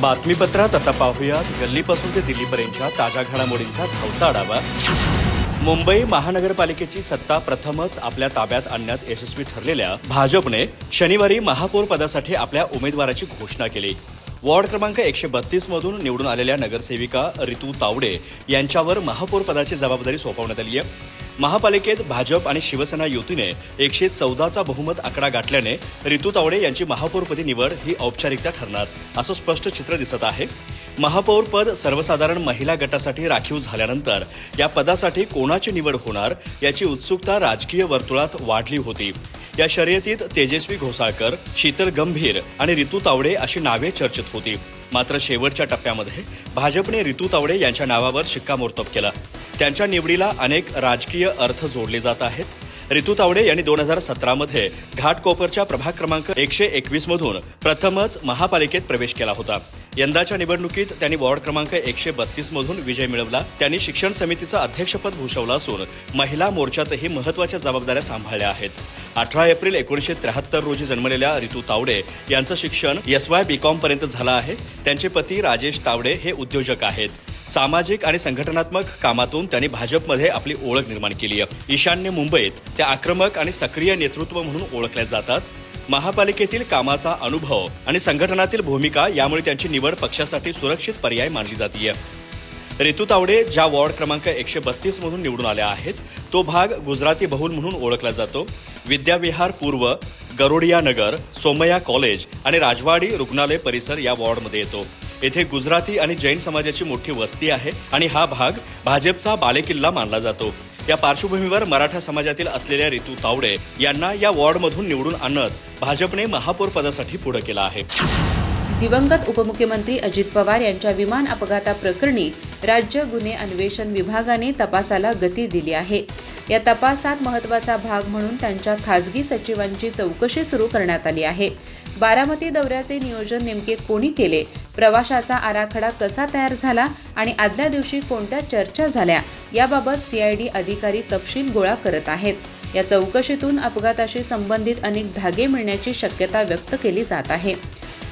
बातमीपत्रात आता पाहूयात. गल्लीपासून ते दिल्लीपर्यंतच्या ताज्या घडामोडींचा धावता आढावा. मुंबई महानगरपालिकेची सत्ता प्रथमच आपल्या ताब्यात आणण्यात यशस्वी ठरलेल्या भाजपने शनिवारी महापौर पदासाठी आपल्या उमेदवाराची घोषणा केली. वॉर्ड क्रमांक एकशे बत्तीस मधून निवडून आलेल्या नगरसेविका रितू तावडे यांच्यावर महापौर पदाची जबाबदारी सोपवण्यात आली आहे. महापालिकेत भाजप आणि शिवसेना युतीने एकशे चौदाचा बहुमत आकडा गाठल्याने रितू तावडे यांची महापौरपदी निवड ही औपचारिकता ठरणार असं स्पष्ट चित्र दिसत आहे. महापौर पद सर्वसाधारण महिला गटासाठी राखीव झाल्यानंतर या पदासाठी कोणाची निवड होणार याची उत्सुकता राजकीय वर्तुळात वाढली होती. या शर्यतीत तेजस्वी घोसाळकर शीतल गंभीर आणि रितू तावडे अशी नावे चर्चेत होती. मात्र शेवटच्या टप्प्यामध्ये भाजपने रितू तावडे यांच्या नावावर शिक्कामोर्तब केला. त्यांच्या निवडीला अनेक राजकीय अर्थ जोडले जात आहेत. रितू तावडे यांनी दोन हजार सतरामध्ये घाटकोपरच्या प्रभाग क्रमांक एकशे एकवीस मधून प्रथमच महापालिकेत प्रवेश केला होता. यंदाच्या निवडणुकीत त्यांनी वॉर्ड क्रमांक एकशे बत्तीस मधून विजय मिळवला. त्यांनी शिक्षण समितीचं अध्यक्षपद भूषवलं असून महिला मोर्चातही महत्त्वाच्या जबाबदाऱ्या सांभाळल्या आहेत. अठरा एप्रिल एकोणीसशे त्र्याहत्तर रोजी जन्मलेल्या रितू तावडे यांचं शिक्षण एस वाय बी पर्यंत झालं आहे. त्यांचे पती राजेश तावडे हे उद्योजक आहेत. सामाजिक आणि संघटनात्मक कामातून त्यांनी भाजपमध्ये आपली ओळख निर्माण केली आहे. ईशान्य मुंबईत त्या आक्रमक आणि सक्रिय नेतृत्व म्हणून ओळखल्या जातात. महापालिकेतील कामाचा अनुभव आणि संघटनातील भूमिका यामुळे त्यांची निवड पक्षासाठी सुरक्षित पर्याय मानली जाते रितू तावडे ज्या वॉर्ड क्रमांक एकशे बत्तीस मधून निवडून आल्या आहेत तो भाग गुजराती बहुल म्हणून ओळखला जातो. विद्याविहार पूर्व गरोडिया नगर सोमया कॉलेज आणि राजवाडी रुग्णालय परिसर या वॉर्डमध्ये येतो. येथे गुजराती आणि जैन समाजाची मोठी वस्ती आहे आणि हा भाग भाजपचा बालेकिल्ला मानला जातो. या पार्श्वभूमीवर मराठा समाजातील असलेल्या रितू तावडे यांना या वॉर्डमधून निवडून आणत भाजपने महापौर पदासाठी पुढे केलं आहे. दिवंगत उपमुख्यमंत्री अजित पवार यांच्या विमान अपघाताप्रकरणी राज्य गुन्हे अन्वेषण विभागाने तपासाला गती दिली आहे. या तपासात महत्त्वाचा भाग म्हणून त्यांच्या खासगी सचिवांची चौकशी सुरू करण्यात आली आहे. बारामती दौऱ्याचे नियोजन नेमके कोणी केले? प्रवाशाचा आराखडा कसा तयार झाला आणि आदल्या दिवशी कोणत्या चर्चा झाल्या? याबाबत सीआयडी अधिकारी तपशील गोळा करत आहेत. या चौकशीतून अपघाताशी संबंधित अनेक धागे मिळण्याची शक्यता व्यक्त केली जात आहे.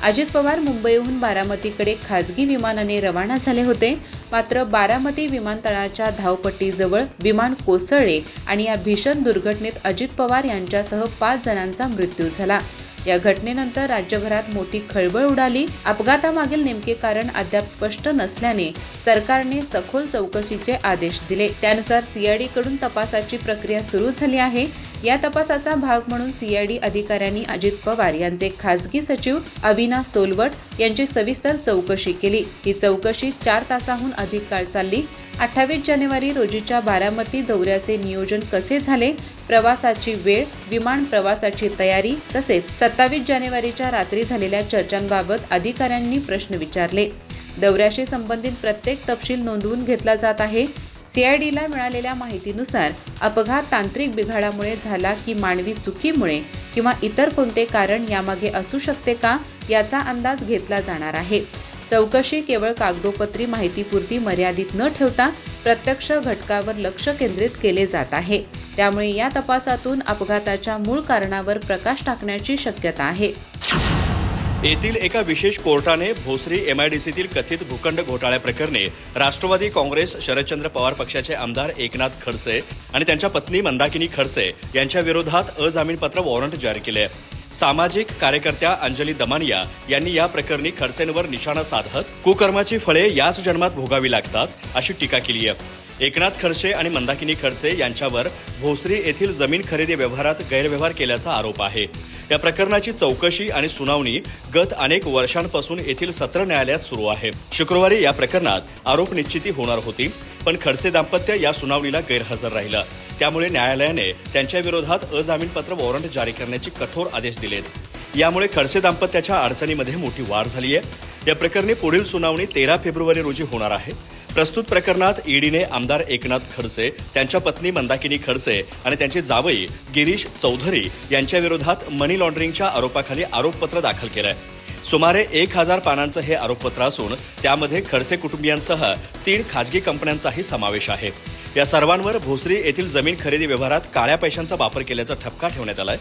अजित पवार मुंबईहून बारामतीकडे खासगी विमानाने रवाना झाले होते. मात्र बारामती विमानतळाच्या धावपट्टीजवळ विमान कोसळले आणि या भीषण दुर्घटनेत अजित पवार यांच्यासह पाच जणांचा मृत्यू झाला. या घटनेनंतर राज्यभरात मोठी खळबळ उडाली. अपघातामागील नेमके कारण अद्याप स्पष्ट नसल्याने सरकारने सखोल चौकशीचे आदेश दिले. त्यानुसार सीआयडी कडून तपासाची प्रक्रिया सुरू झाली आहे. या तपासाचा भाग म्हणून सीआयडी अधिकाऱ्यांनी अजित पवार यांचे खासगी सचिव अविना सोलवट यांची सविस्तर चौकशी केली. ही चौकशी चार तासाहून अधिक काळ चालली. अठ्ठावीस जानेवारी रोजीच्या बारामती दौऱ्याचे नियोजन कसे झाले? प्रवासाची वेळ विमान प्रवासाची तयारी तसेच सत्तावीस जानेवारीच्या रात्री झालेल्या चर्चांबाबत अधिकाऱ्यांनी प्रश्न विचारले. दौऱ्याशी संबंधित प्रत्येक तपशील नोंदवून घेतला जात आहे. सीआयडीला मिळालेल्या माहितीनुसार अपघात तांत्रिक बिघाडामुळे झाला की मानवी चुकीमुळे किंवा इतर कोणते कारण यामागे असू शकते का याचा अंदाज घेतला जाणार आहे. चौकशी केवळ कागदोपत्री माहितीपुरती मर्यादित न ठेवता प्रत्यक्ष घटकावर लक्ष केंद्रित केले जात आहे त्यामुळे या तपासातून अपघाताच्या मूळ कारणावर प्रकाश टाकण्याची शक्यता आहे येथील एका विशेष कोर्टाने भोसरी एमआयडीसीतील कथित भूखंड घोटाळ्याप्रकरणी राष्ट्रवादी काँग्रेस शरदचंद्र पवार पक्षाचे आमदार एकनाथ खडसे आणि त्यांच्या पत्नी मंदाकिनी खडसे यांच्या विरोधात अजामीनपत्र वॉरंट जारी केले आहे. सामाजिक कार्यकर्त्या अंजली दमानिया यांनी या प्रकरणी खडसेंवर निशाणा साधत कुकर्माची फळे याच जन्मात भोगावी लागतात अशी टीका केली आहे. एकनाथ खडसे आणि मंदाकिनी खडसे यांच्यावर भोसरी येथील जमीन खरेदी व्यवहारात गैरव्यवहार केल्याचा आरोप आहे. या प्रकरणाची चौकशी आणि सुनावणी गत अनेक वर्षांपासून येथील सत्र न्यायालयात सुरू आहे. शुक्रवारी या प्रकरणात आरोप निश्चिती होणार होती पण खडसे दाम्पत्य या सुनावणीला गैरहजर राहिलं. त्यामुळे न्यायालयाने त्यांच्या विरोधात अजामीनपत्र वॉरंट जारी करण्याचे कठोर आदेश दिलेत. यामुळे खडसे दाम्पत्याच्या अडचणीमध्ये मोठी वाढ झाली आहे. या प्रकरणी पुढील सुनावणी तेरा फेब्रुवारी रोजी होणार आहे. प्रस्तुत प्रकरणात ईडीने आमदार एकनाथ खडसे त्यांच्या पत्नी मंदाकिनी खडसे आणि त्यांचे जावई गिरीश चौधरी यांच्या विरोधात मनी लॉन्ड्रिंगच्या आरोपाखाली आरोपपत्र दाखल केलंय. सुमारे एक हजार पानांचं हे आरोपपत्र असून त्यामध्ये खडसे कुटुंबियांसह तीन खाजगी कंपन्यांचाही समावेश आहे. या सर्वांवर भोसरी येथील जमीन खरेदी व्यवहारात काळ्या पैशांचा वापर केल्याचा ठपका ठेवण्यात आलाय.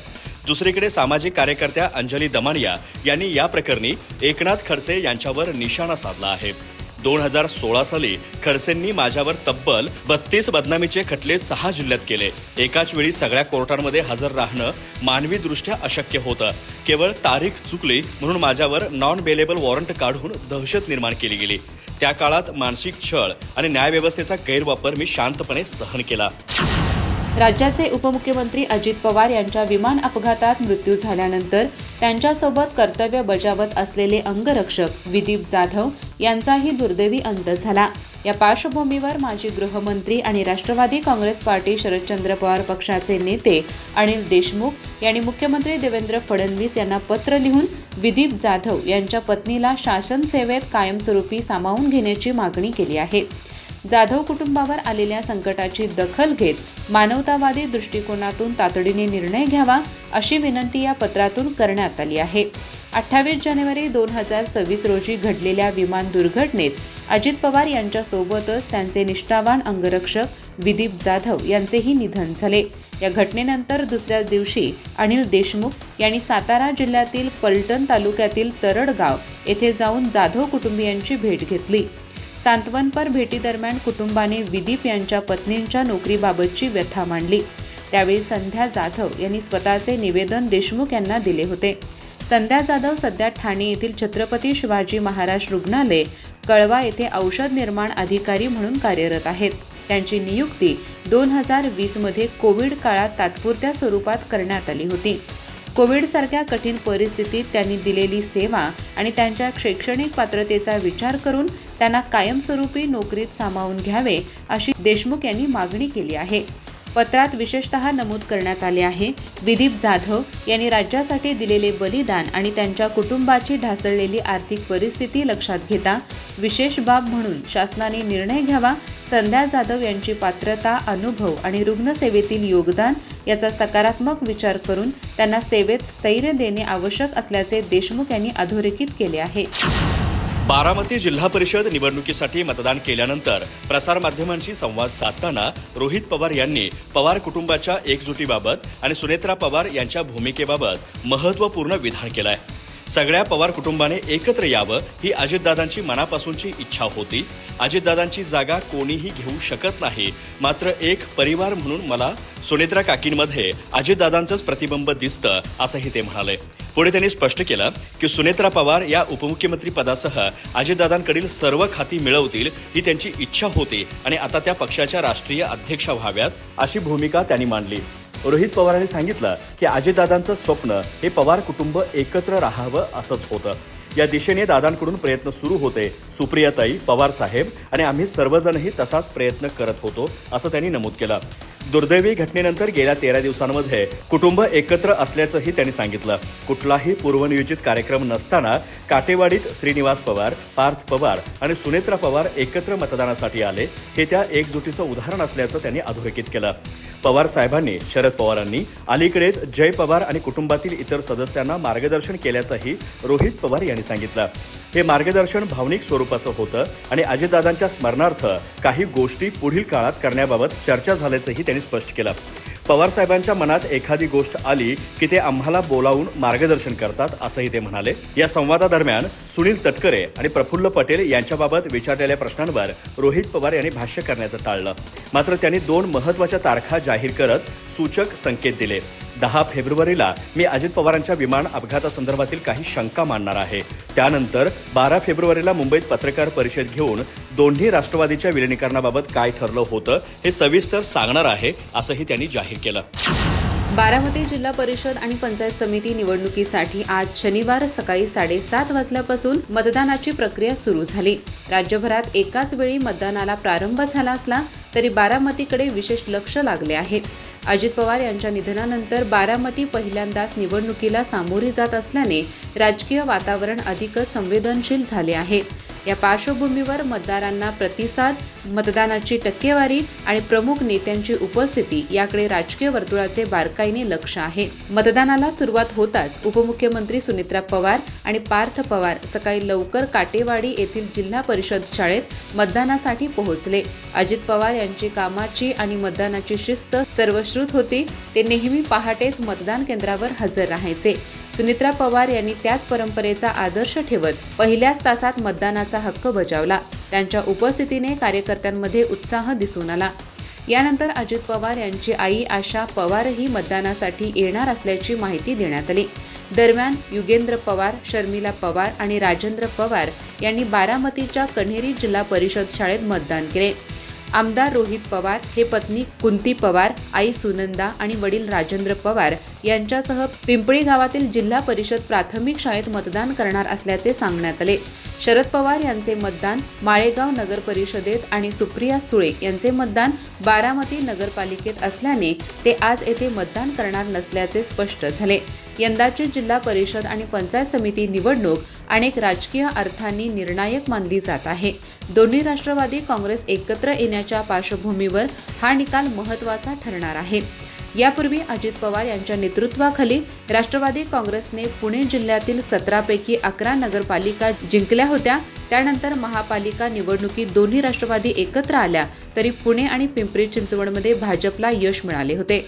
दुसरीकडे सामाजिक कार्यकर्त्या अंजली दमानिया यांनी या प्रकरणी एकनाथ खडसे यांच्यावर निशाणा साधला आहे. दोन हजार सोळा साली खडसेंनी माझ्यावर तब्बल बत्तीस बदनामीचे खटले सहा जिल्ह्यात केले. एकाच वेळी सगळ्या कोर्टांमध्ये हजर राहणं मानवी दृष्ट्या अशक्य होतं. केवळ तारीख चुकली म्हणून माझ्यावर नॉन बेलेबल वॉरंट काढून दहशत निर्माण केली गेली. त्या काळात मानसिक छळ आणि न्यायव्यवस्थेचा गैरवापर मी शांतपणे सहन केला. राज्याचे उपमुख्यमंत्री अजित पवार यांच्या विमान अपघातात मृत्यू झाल्यानंतर त्यांच्यासोबत कर्तव्य बजावत असलेले अंगरक्षक विदीप जाधव यांचाही दुर्दैवी अंत झाला. या पार्श्वभूमीवर माजी गृहमंत्री आणि राष्ट्रवादी काँग्रेस पार्टी शरदचंद्र पवार पक्षाचे नेते अनिल देशमुख यांनी मुख्यमंत्री देवेंद्र फडणवीस यांना पत्र लिहून विदीप जाधव यांच्या पत्नीला शासन सेवेत कायमस्वरूपी सामावून घेण्याची मागणी केली आहे. जाधव कुटुंबावर आलेल्या संकटाची दखल घेत मानवतावादी दृष्टिकोनातून तातडीने निर्णय घ्यावा अशी विनंती या पत्रातून करण्यात आली आहे. अठ्ठावीस जानेवारी दोन हजार सव्वीस रोजी घडलेल्या विमान दुर्घटनेत अजित पवार यांच्यासोबतच त्यांचे निष्ठावान अंगरक्षक विदीप जाधव यांचेही निधन झाले. या घटनेनंतर दुसऱ्याच दिवशी अनिल देशमुख यांनी सातारा जिल्ह्यातील पलटण तालुक्यातील तरडगाव येथे जाऊन जाधव कुटुंबियांची भेट घेतली. सांत्वनपर भेटीदरम्यान कुटुंबाने विदीप यांच्या पत्नींच्या नोकरीबाबतची व्यथा मांडली. त्यावेळी संध्या जाधव यांनी स्वतःचे निवेदन देशमुख यांना दिले होते. संध्या जाधव सध्या ठाणे येथील छत्रपती शिवाजी महाराज रुग्णालय कळवा येथे औषध निर्माण अधिकारी म्हणून कार्यरत आहेत. त्यांची नियुक्ती दोन हजार वीसमध्ये कोविड काळात तात्पुरत्या स्वरूपात करण्यात आली होती. कोविडसारख्या कठीण परिस्थितीत त्यांनी दिलेली सेवा आणि त्यांच्या शैक्षणिक पात्रतेचा विचार करून त्यांना कायमस्वरूपी नोकरीत सामावून घ्यावे अशी देशमुख यांनी मागणी केली आहे. पत्रात विशेषतः नमूद करण्यात आले आहे. विदीप जाधव यांनी राज्यासाठी दिलेले बलिदान आणि त्यांच्या कुटुंबाची ढासळलेली आर्थिक परिस्थिती लक्षात घेता विशेष बाब म्हणून शासनाने निर्णय घ्यावा. संध्या जाधव यांची पात्रता अनुभव आणि रुग्णसेवेतील योगदान याचा सकारात्मक विचार करून त्यांना सेवेत स्थैर्य देणे आवश्यक असल्याचे देशमुख यांनी अधोरेखित केले आहे. बारामती जिल्हा परिषद निवडणुकीसाठी मतदान केल्यानंतर प्रसारमाध्यमांशी संवाद साधताना रोहित पवार यांनी पवार कुटुंबाच्या एकजुटीबाबत आणि सुनेत्रा पवार यांच्या भूमिकेबाबत महत्त्वपूर्ण विधान केलं आहे सगळ्या पवार कुटुंबाने एकत्र यावं ही अजितदादांची मनापासूनची इच्छा होती. अजितदादांची जागा कोणीही घेऊ शकत नाही. मात्र एक परिवार म्हणून मला सुनेत्रा काकींमध्ये अजितदादांचंच प्रतिबिंब दिसतं असंही ते म्हणाले. पुढे त्यांनी स्पष्ट केलं की सुनेत्रा पवार या उपमुख्यमंत्री पदासह अजितदादांकडील सर्व खाती मिळवतील ही त्यांची इच्छा होती आणि आता त्या पक्षाच्या राष्ट्रीय अध्यक्षा व्हाव्यात अशी भूमिका त्यांनी मांडली. रोहित पवारांनी सांगितलं की अजितदादांचं स्वप्न हे पवार कुटुंब एकत्र राहावं असंच होतं. या दिशेने दादांकडून प्रयत्न सुरू होते. सुप्रियाताई पवार साहेब आणि आम्ही सर्वजणही तसाच प्रयत्न करत होतो असं त्यांनी नमूद केलं. दुर्दैवी घटनेनंतर गेल्या तेरा दिवसांमध्ये कुटुंब एकत्र असल्याचंही त्यांनी सांगितलं. कुठलाही पूर्वनियोजित कार्यक्रम नसताना काटेवाडीत श्रीनिवास पवार पार्थ पवार आणि सुनेत्रा पवार एकत्र मतदानासाठी आले. हे त्या एकजुटीचं उदाहरण असल्याचं त्यांनी अधोरेखित केलं. पवार साहेबांनी शरद पवारांनी अलीकडेच जय पवार आणि कुटुंबातील इतर सदस्यांना मार्गदर्शन केल्याचंही रोहित पवार यांनी सांगितलं. हे मार्गदर्शन भावनिक स्वरूपाचं होतं आणि अजितदादांच्या स्मरणार्थ काही गोष्टी पुढील काळात करण्याबाबत चर्चा झाल्याचंही त्यांनी स्पष्ट केलं. पवार साहेबांच्या मनात एखादी गोष्ट आली की ते आम्हाला बोलावून मार्गदर्शन करतात असंही ते म्हणाले. या संवादादरम्यान सुनील तटकरे आणि प्रफुल्ल पटेल यांच्याबाबत विचारलेल्या प्रश्नांवर रोहित पवार यांनी भाष्य करण्याचं टाळलं. मात्र त्यांनी दोन महत्त्वाच्या तारखा जाहीर करत सूचक संकेत दिले. दहा फेब्रुवारीला मी अजित पवारांच्या विमान अपघातासंदर्भातील काही शंका मांडणार आहे. त्यानंतर बारा फेब्रुवारीला मुंबईत पत्रकार परिषद घेऊन दोन्ही राष्ट्रवादीच्या विलिनीकरणाबाबत काय ठरलं होतं हे सविस्तर सांगणार आहे असंही त्यांनी जाहीर केलं. बारामती जिल्हा परिषद आणि पंचायत समिती निवडणुकीसाठी आज शनिवार सकाळी साडेसात वाजल्यापासून मतदानाची प्रक्रिया सुरू झाली. राज्यभरात एकाच वेळी मतदानाला प्रारंभ झाला असला तरी बारामतीकडे विशेष लक्ष लागले आहे. अजित पवार यांच्या निधनानंतर बारामती पहिल्यांदाच निवडणुकीला सामोरी जात असल्याने राजकीय वातावरण अधिकच संवेदनशील झाले आहे. या पार्श्वभूमीवर मतदारांना प्रतिसाद मतदानाची टक्केवारी आणि प्रमुख नेत्यांची उपस्थिती याकडे राजकीय वर्तुळाचे बारकाईने लक्ष आहे. मतदानाला सुरुवात होताच उपमुख्यमंत्री सुनित्रा पवार आणि पार्थ पवार सकाळी लवकर काटेवाडी येथील जिल्हा परिषद शाळेत मतदानासाठी पोहोचले. अजित पवार यांची कामाची आणि मतदानाची शिस्त सर्वश्रुत होती. ते नेहमी पहाटेच मतदान केंद्रावर हजर राहायचे. सुनित्रा पवार यांनी त्याच परंपरेचा आदर्श ठेवत पहिल्याच तासात मतदानाचा हक्क बजावला. त्यांच्या उपस्थितीने कार्यकर्त्यांमध्ये उत्साह दिसून आला. यानंतर अजित पवार यांची आई आशा पवारही मतदानासाठी येणार असल्याची माहिती देण्यात आली. दरम्यान युगेंद्र पवार शर्मिला पवार आणि राजेंद्र पवार यांनी बारामतीच्या कन्हेरी जिल्हा परिषद शाळेत मतदान केले. आमदार रोहित पवार हे पत्नी कुंती पवार आई सुनंदा आणि वडील राजेंद्र पवार यांच्यासह पिंपळी गावातील जिल्हा परिषद प्राथमिक शाळेत मतदान करणार असल्याचे सांगण्यात आले. शरद पवार यांचे मतदान माळेगाव नगर परिषदेत आणि सुप्रिया सुळे यांचे मतदान बारामती नगरपालिकेत असल्याने ते आज येथे मतदान करणार नसल्याचे स्पष्ट झाले. यंदाची जिल्हा परिषद आणि पंचायत समिती निवडणूक अनेक राजकीय अर्थांनी निर्णायक मानली जात आहे. दोन्ही राष्ट्रवादी काँग्रेस एकत्र येण्याच्या पार्श्वभूमीवर हा निकाल महत्त्वाचा ठरणार आहे. यापूर्वी अजित पवार यांच्या नेतृत्वाखाली राष्ट्रवादी काँग्रेसने पुणे जिल्ह्यातील सतरापैकी अकरा नगरपालिका जिंकल्या होत्या. त्यानंतर महापालिका निवडणुकीत दोन्ही राष्ट्रवादी एकत्र आल्या तरी पुणे आणि पिंपरी चिंचवडमध्ये भाजपला यश मिळाले होते.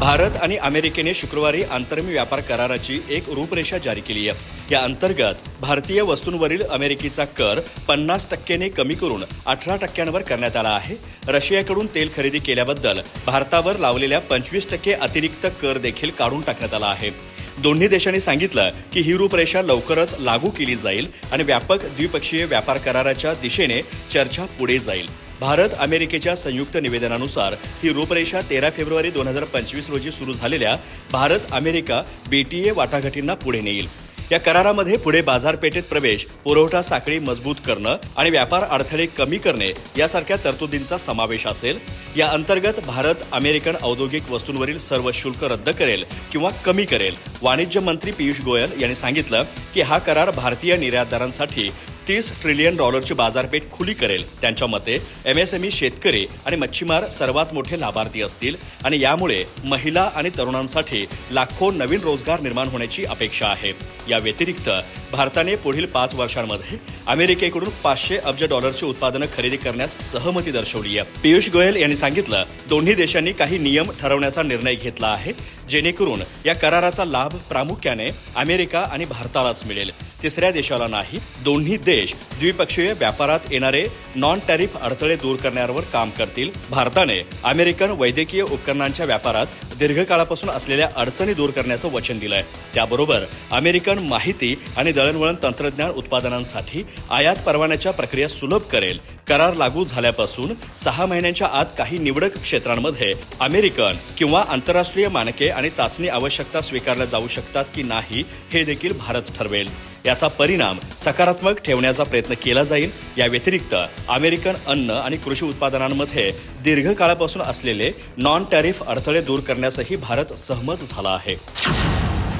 भारत आणि अमेरिकेने शुक्रवारी आंतरमी व्यापार कराराची एक रूपरेषा जारी केली आहे. या अंतर्गत भारतीय वस्तूंवरील अमेरिकेचा कर पन्नास टक्क्याने कमी करून अठरा टक्क्यांवर करण्यात आला आहे. रशियाकडून तेल खरेदी केल्याबद्दल भारतावर लावलेल्या पंचवीस टक्के अतिरिक्त कर देखील काढून टाकण्यात आला आहे. दोन्ही देशांनी सांगितलं की ही रूपरेषा लवकरच लागू केली जाईल आणि व्यापक द्विपक्षीय व्यापार कराराच्या दिशेने चर्चा पुढे जाईल. भारत अमेरिकेच्या संयुक्त निवेदनानुसार ही रूपरेषा तेरा फेब्रुवारी दोन हजार पंचवीस रोजी सुरू झालेल्या भारत अमेरिका बीटीए वाटाघाटींना पुढे नेईल. या करारामध्ये पुढे बाजारपेठेत प्रवेश पुरवठा साखळी मजबूत करणं आणि व्यापार अडथळे कमी करणे यासारख्या तरतुदींचा समावेश असेल. या अंतर्गत भारत अमेरिकन औद्योगिक वस्तूंवरील सर्व शुल्क रद्द करेल किंवा कमी करेल वाणिज्य मंत्री पियुष गोयल यांनी सांगितलं की हा करार भारतीय निर्यातदारांसाठी तीस ट्रिलियन डॉलरची बाजारपेठ खुली करेल. त्यांच्या मते एमएसएमई शेतकरी आणि मच्छीमार सर्वात मोठे लाभार्थी असतील आणि यामुळे महिला आणि तरुणांसाठी लाखो नवीन रोजगार निर्माण होण्याची अपेक्षा आहे. या व्यतिरिक्त भारताने पुढील पाच वर्षांमध्ये अमेरिकेकडून पाचशे अब्ज डॉलरची उत्पादनं खरेदी करण्यास सहमती दर्शवली आहे. पियुष गोयल यांनी सांगितलं दोन्ही देशांनी काही नियम ठरवण्याचा निर्णय घेतला आहे जेणेकरून या कराराचा लाभ प्रामुख्याने अमेरिका आणि भारतालाच मिळेल. तिसऱ्या देशाला नाही दोन्ही देश द्विपक्षीय व्यापारात येणारे नॉन टॅरिफ अडथळे दूर करण्यावर काम करतील. भारताने अमेरिकन वैद्यकीय उपकरणांच्या व्यापारात दीर्घकाळापासून असलेल्या अडचणी दूर करण्याचं वचन दिलंय. त्याबरोबर अमेरिकन माहिती आणि दळणवळण तंत्रज्ञान उत्पादनांसाठी आयात परवान्याच्या प्रक्रिया सुलभ करेल. करार लागू झाल्यापासून सहा महिन्यांच्या आत काही निवडक क्षेत्रांमध्ये अमेरिकन किंवा आंतरराष्ट्रीय मानके आणि चाचणी आवश्यकता स्वीकारल्या जाऊ शकतात की नाही हे देखील भारत ठरवेल. याचा परिणाम सकारात्मक ठेवण्याचा प्रयत्न केला जाईल. या व्यतिरिक्त अमेरिकन अन्न आणि कृषी उत्पादनांमध्ये दीर्घकाळापासून असलेले नॉन टॅरिफ अडथळे दूर करण्यासही भारत सहमत झाला आहे.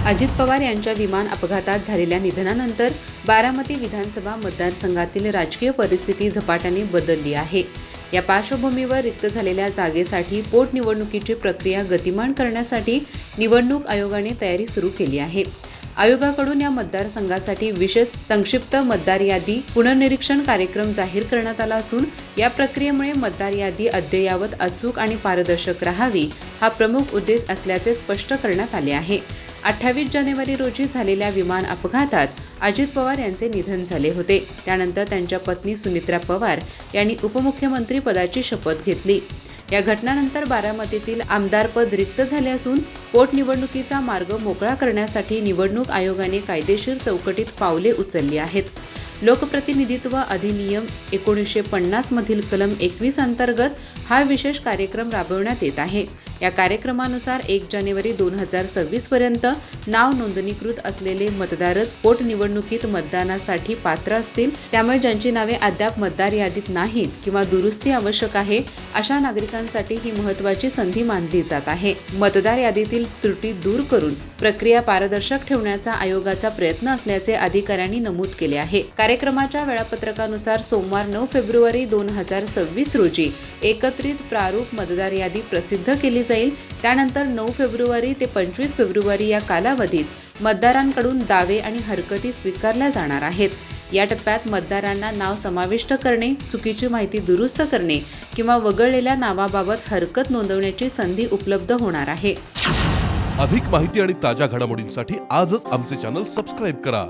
अजित पवार यांच्या विमान अपघातात झालेल्या निधनानंतर बारामती विधानसभा मतदारसंघातील राजकीय परिस्थिती झपाट्याने बदलली आहे. या पार्श्वभूमीवर रिक्त झालेल्या जागेसाठी पोटनिवडणुकीची प्रक्रिया गतिमान करण्यासाठी निवडणूक आयोगाने तयारी सुरू केली आहे. आयोगाकडून या मतदारसंघासाठी विशेष संक्षिप्त मतदार यादी पुनर्निरीक्षण कार्यक्रम जाहीर करण्यात आला असून या प्रक्रियेमुळे मतदार यादी अद्ययावत अचूक आणि पारदर्शक राहावी हा प्रमुख उद्देश असल्याचे स्पष्ट करण्यात आले आहे. अठ्ठावीस जानेवारी रोजी झालेल्या विमान अपघातात अजित पवार यांचे निधन झाले होते. त्यानंतर त्यांच्या पत्नी सुनित्रा पवार यांनी उपमुख्यमंत्री पदाची शपथ घेतली. या घटनानंतर बारामतीतील आमदारपद रिक्त झाले असून पोटनिवडणुकीचा मार्ग मोकळा करण्यासाठी निवडणूक आयोगाने कायदेशीर चौकटीत पावले उचलली आहेत. लोकप्रतिनिधित्व अधिनियम एकोणीसशे पन्नासमधील कलम एकवीस अंतर्गत हा विशेष कार्यक्रम राबवण्यात येत आहे. या कार्यक्रमानुसार एक जानेवारी दोन हजार सव्वीसपर्यंत नाव नोंदणीकृत असलेले मतदारच पोटनिवडणुकीत मतदानासाठी पात्र असतील. त्यामुळे ज्यांची नावे अद्याप मतदार यादीत नाहीत किंवा दुरुस्ती आवश्यक आहे अशा नागरिकांसाठी ही महत्वाची संधी मानली जात आहे. मतदार यादीतील त्रुटी दूर करून प्रक्रिया पारदर्शक ठेवण्याचा आयोगाचा प्रयत्न असल्याचे अधिकाऱ्यांनी नमूद केले आहे. कार्यक्रमाच्या वेळापत्रकानुसार सोमवार नऊ फेब्रुवारी दोन हजार सव्वीस रोजी एकत्रित प्रारूप मतदार यादी प्रसिद्ध केली जाईल. त्यानंतर नऊ फेब्रुवारी ते पंचवीस फेब्रुवारी या कालावधीत मतदारांकडून दावे आणि हरकती स्वीकारल्या जाणार आहेत. या टप्प्यात मतदारांना नाव समाविष्ट करणे चुकीची माहिती दुरुस्त करणे किंवा वगळलेल्या नावाबाबत हरकत नोंदवण्याची संधी उपलब्ध होणार आहे. अधिक माहिती आणि ताज्या घडामोडींसाठी आजच आमचे चॅनल सबस्क्राईब करा.